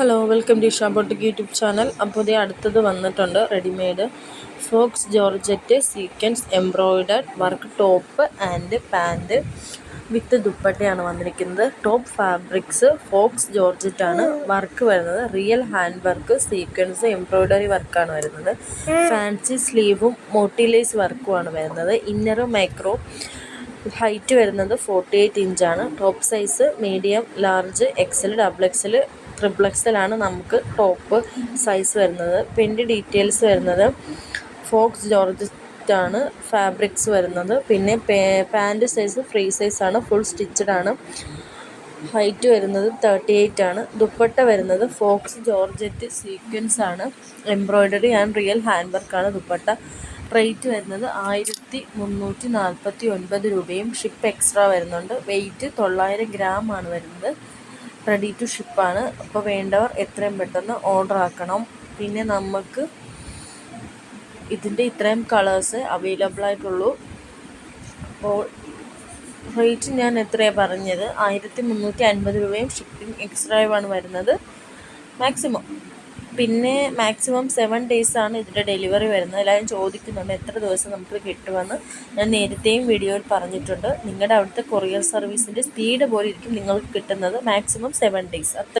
Hello welcome to ഷാബോട്ടിക് YouTube channel അപ്പോൾ ഇതേ അടുത്തത് വന്നിട്ടുണ്ട് readymade faux georgette sequence embroidered work top and pant with ദുപ്പട്ടയാണ് വന്നിരിക്കുന്നത്. ടോപ്പ് ഫാബ്രിക്സ് ഫോക്സ് ജോർജറ്റ് ആണ് വർക്ക് വരുന്നത്. Real hand work sequence embroidery വർക്കാണ് വരുന്നത്. ഫാൻസി സ്ലീവും മോട്ടിലൈസ് വർക്കുമാണ് വരുന്നത്. ഇന്നറും മൈക്രോ ഹൈറ്റ് വരുന്നത് ഫോർട്ടി എയ്റ്റ് ഇഞ്ചാണ് top size medium large XL double XL triple എക്സലാണ് നമുക്ക് ടോപ്പ് സൈസ് വരുന്നത്. പിന്നെ ഡീറ്റെയിൽസ് വരുന്നത്. ഫോക്സ് ജോർജറ്റ് ആണ് ഫാബ്രിക്സ് വരുന്നത്. പിന്നെ പാന്റ് സൈസ് ഫ്രീ സൈസ് ആണ് ഫുൾ സ്റ്റിച്ചഡ് ആണ്. ഹൈറ്റ് വരുന്നത് തേർട്ടി എയ്റ്റ് ആണ്. ദുപ്പട്ട വരുന്നത് ഫോക്സ് ജോർജറ്റ് സീക്വൻസ് ആണ്. എംബ്രോയ്ഡറി ആൻഡ് റിയൽ ഹാൻഡ് വർക്കാണ് ദുപ്പട്ട. റേറ്റ് വരുന്നത് ആയിരത്തി മുന്നൂറ്റി നാൽപ്പത്തി ഒൻപത് രൂപയും. ഷിപ്പ് എക്സ്ട്രാ വരുന്നുണ്ട്. വെയിറ്റ് തൊള്ളായിരം ഗ്രാം ആണ് വരുന്നത്. റെഡി ടു ഷിപ്പാണ് അപ്പോൾ വേണ്ടവർ എത്രയും പെട്ടെന്ന് ഓർഡർ ആക്കണം. പിന്നെ നമുക്ക് ഇതിന്റെ ഇത്രയും കളേഴ്സ് അവൈലബിൾ ആയിട്ടുള്ളൂ. അപ്പോൾ റേറ്റ് ഞാൻ എത്രയാണ് പറഞ്ഞത്? ആയിരത്തി മുന്നൂറ്റി അൻപത് രൂപയും ഷിപ്പിംഗ് എക്സ്ട്രായുമാണ് വരുന്നത്. മാക്സിമം പിന്നെ മാക്സിമം സെവൻ ഡേയ്സാണ് ഇതിന്റെ ഡെലിവറി വരുന്നത്. എല്ലാവരും ചോദിക്കുന്നുണ്ട് എത്ര ദിവസം നമുക്ക് കിട്ടുമെന്ന്. ഞാൻ നേരത്തെയും വീഡിയോയിൽ പറഞ്ഞിട്ടുണ്ട്. നിങ്ങളുടെ അവിടുത്തെ കൊറിയർ സർവീസിന്റെ സ്പീഡ് പോലെ ഇരിക്കും നിങ്ങൾക്ക് കിട്ടുന്നത് മാക്സിമം സെവൻ ഡേയ്സ് അത്ര